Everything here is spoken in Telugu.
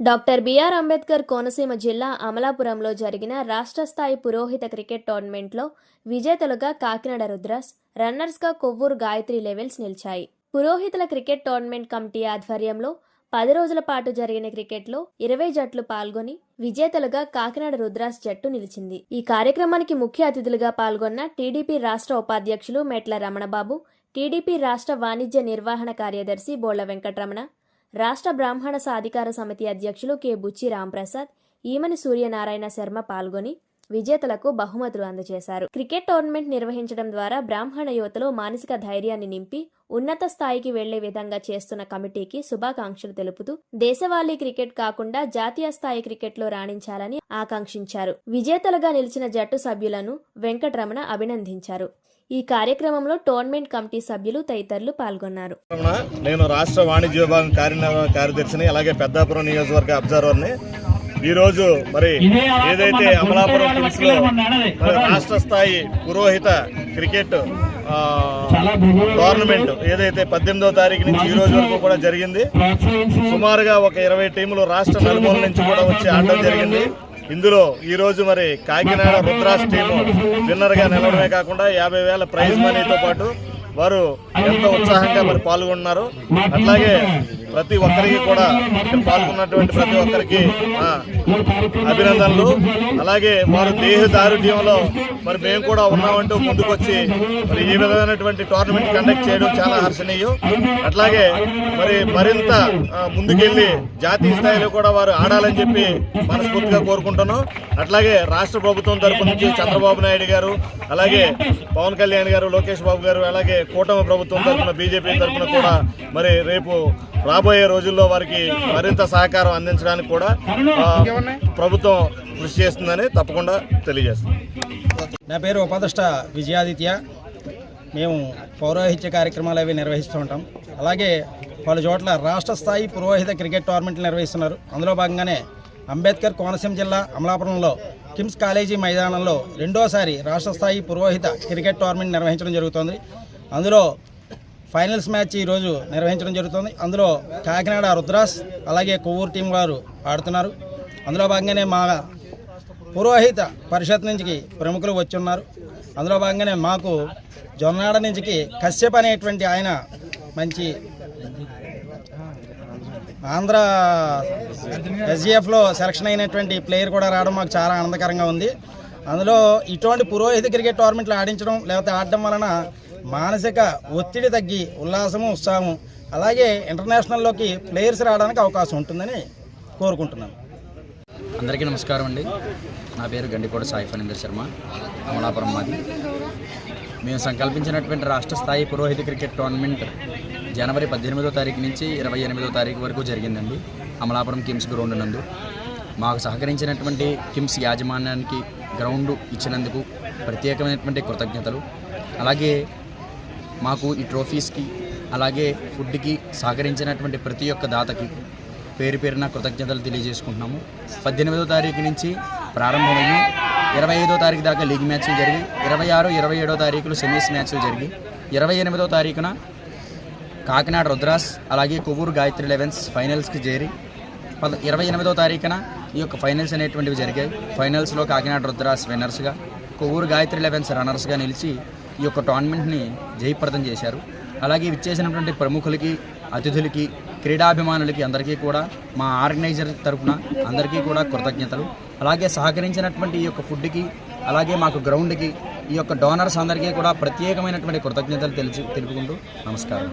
డాక్టర్ బిఆర్ అంబేద్కర్ కోనసీమ జిల్లా అమలాపురంలో జరిగిన రాష్ట్ర స్థాయి పురోహిత క్రికెట్ టోర్నమెంట్లో విజేతలుగా కాకినాడ రుద్రాస్ రన్నర్స్గా కొవ్వూరు గాయత్రి లెవెల్స్ నిలిచాయి. పురోహితుల క్రికెట్ టోర్నమెంట్ కమిటీ ఆధ్వర్యంలో పది రోజుల పాటు జరిగిన క్రికెట్లో ఇరవై జట్లు పాల్గొని విజేతలుగా కాకినాడ రుద్రాస్ జట్టు నిలిచింది. ఈ కార్యక్రమానికి ముఖ్య అతిథులుగా పాల్గొన్న టీడీపీ రాష్ట్ర ఉపాధ్యక్షులు మెట్ల రమణబాబు టీడీపీ రాష్ట్ర వాణిజ్య నిర్వహణ కార్యదర్శి బోళ్ళ వెంకటరమణ రాష్ట్ర బ్రాహ్మణ సాధికార సమితి అధ్యక్షులు కె. బుచ్చి రాంప్రసాద్ ఈమని సూర్యనారాయణ శర్మ పాల్గొని విజేతలకు బహుమతులు అందజేశారు. క్రికెట్ టోర్నమెంట్ నిర్వహించడం ద్వారా బ్రాహ్మణ యువతలో మానసిక ధైర్యాన్ని నింపి ఉన్నత స్థాయికి వెళ్ళే విధంగా చేస్తున్న కమిటీకి శుభాకాంక్షలు తెలుపుతూ దేశవాళీ క్రికెట్ కాకుండా జాతీయ స్థాయి క్రికెట్లో రాణించాలని ఆకాంక్షించారు. విజేతలుగా నిలిచిన జట్టు సభ్యులను వెంకటరమణ అభినందించారు. ఈ కార్యక్రమంలో టోర్నమెంట్ కమిటీ సభ్యులు తదితరులు పాల్గొన్నారు. నేను రాష్ట్ర వాణిజ్య విభాగం కార్యనిర్వాహక కార్యదర్శిని అలాగే పెద్దాపురం నియోజకవర్గ అబ్జర్వర్ని. ఈ రోజు మరి ఏదైతే అమలాపురం కిమ్స్లో మరి రాష్ట్ర స్థాయి పురోహిత క్రికెట్ టోర్నమెంట్ ఏదైతే పద్దెనిమిదవ తారీఖు నుంచి ఈ రోజు వరకు కూడా జరిగింది సుమారుగా ఒక ఇరవై టీములు రాష్ట్ర నలుమూల నుంచి కూడా వచ్చి ఆడడం జరిగింది. ఇందులో ఈ రోజు మరి కాకినాడ రుద్రాస్ టీము విన్నర్గా నిలవడమే కాకుండా యాభై వేల ప్రైజ్ మనీతో పాటు వారు ఎంతో ఉత్సాహంగా మరి పాల్గొన్నారు అట్లాగే ప్రతి ఒక్కరికి కూడా పాల్గొన్నటువంటి ప్రతి ఒక్కరికి అభినందనలు. అలాగే వారు దేహ దారుఢ్యంలో మరి మేము కూడా ఉన్నామంటూ ముందుకొచ్చి మరి ఈ విధమైనటువంటి టోర్నమెంట్ కండక్ట్ చేయడం చాలా హర్షణీయం. అట్లాగే మరి మరింత ఆ, ముందుకెళ్ళి జాతీయ స్థాయిలో కూడా వారు ఆడాలని చెప్పి మనస్ఫూర్తిగా కోరుకుంటున్నాం. అట్లాగే రాష్ట్ర ప్రభుత్వం తరపు నుంచి చంద్రబాబు నాయుడు గారు అలాగే పవన్ కళ్యాణ్ గారు లోకేష్ బాబు గారు అలాగే కూటమి ప్రభుత్వం తరఫున బీజేపీ తరఫున కూడా మరి రేపు రాబోయే రోజుల్లో వారికి మరింత సహకారం అందించడానికి కూడా ప్రభుత్వం కృషి చేస్తుందని తప్పకుండా తెలియజేస్తుంది నా పేరు ఉపాదృష్ట విజయాదిత్య. మేము పౌరోహిత్య కార్యక్రమాలు అవి నిర్వహిస్తూ ఉంటాం. అలాగే పలు చోట్ల రాష్ట్ర స్థాయి పురోహిత క్రికెట్ టోర్నమెంట్లు నిర్వహిస్తున్నారు. అందులో భాగంగానే అంబేద్కర్ కోనసీమ జిల్లా అమలాపురంలో కిమ్స్ కాలేజీ మైదానంలో రెండోసారి రాష్ట్ర స్థాయి పురోహిత క్రికెట్ టోర్నమెంట్ నిర్వహించడం జరుగుతోంది. అందులో ఫైనల్స్ మ్యాచ్ ఈరోజు నిర్వహించడం జరుగుతుంది. అందులో కాకినాడ రుద్రాస్ అలాగే కొవ్వూరు టీం వారు ఆడుతున్నారు. అందులో భాగంగానే మా పురోహిత పరిషత్ నుంచి ప్రముఖులు వచ్చి ఉన్నారు అందులో భాగంగానే మాకు జొన్నాడ నుంచి కశ్యప్ అనేటువంటి ఆయన మంచి ఆంధ్ర ఎస్జిఎఫ్లో సెలక్షన్ అయినటువంటి ప్లేయర్ కూడా రావడం మాకు చాలా ఆనందకరంగా ఉంది. అందులో ఇటువంటి పురోహిత క్రికెట్ టోర్నమెంట్లు ఆడించడం లేకపోతే ఆడడం వలన మానసిక ఒత్తిడి తగ్గి ఉల్లాసము ఉత్సాహము అలాగే ఇంటర్నేషనల్లోకి ప్లేయర్స్ రావడానికి అవకాశం ఉంటుందని కోరుకుంటున్నాను. అందరికీ నమస్కారం అండి. నా పేరు గండికోట సాయి ఫణీందర్ శర్మ అమలాపురం మాది. మేము సంకల్పించినటువంటి రాష్ట్ర స్థాయి పురోహిత క్రికెట్ టోర్నమెంట్ జనవరి పద్దెనిమిదో తారీఖు నుంచి ఇరవై ఎనిమిదో తారీఖు వరకు జరిగిందండి. అమలాపురం కిమ్స్ గ్రౌండ్ నందు. మాకు సహకరించినటువంటి కిమ్స్ యాజమాన్యానికి గ్రౌండ్ ఇచ్చినందుకు ప్రత్యేకమైనటువంటి కృతజ్ఞతలు. అలాగే మాకు ఈ ట్రోఫీస్కి అలాగే ఫుడ్కి సహకరించినటువంటి ప్రతి ఒక్క దాతకి పేరు పేరున కృతజ్ఞతలు తెలియజేసుకుంటున్నాము. పద్దెనిమిదో తారీఖు నుంచి ప్రారంభమయ్యి ఇరవై ఐదో తారీఖు దాకా లీగ్ మ్యాచ్లు జరిగి ఇరవై ఆరు ఇరవై ఏడో తారీఖులు సెమీస్ మ్యాచ్లు జరిగి ఇరవై ఎనిమిదో తారీఖున కాకినాడ రుద్రాస్ అలాగే కొవ్వూరు గాయత్రి లెవెన్స్ ఫైనల్స్కి చేరి పద ఇరవై ఎనిమిదో తారీఖున ఈ యొక్క ఫైనల్స్ అనేటువంటివి జరిగాయి. ఫైనల్స్లో కాకినాడ రుద్రాస్ విన్నర్స్గా కొవ్వూరు గాయత్రి లెవెన్స్ రన్నర్స్గా నిలిచి ఈ యొక్క టోర్నమెంట్ని జయప్రదం చేశారు. అలాగే విచ్చేసినటువంటి ప్రముఖులకి అతిథులకి క్రీడాభిమానులకి అందరికీ కూడా మా ఆర్గనైజర్ తరఫున అందరికీ కూడా కృతజ్ఞతలు. అలాగే సహకరించినటువంటి ఈ యొక్క ఫుడ్కి అలాగే మాకు గ్రౌండ్కి ఈ యొక్క డోనర్స్ అందరికీ కూడా ప్రత్యేకమైనటువంటి కృతజ్ఞతలు తెలిసి తెలుపుకుంటూ నమస్కారం.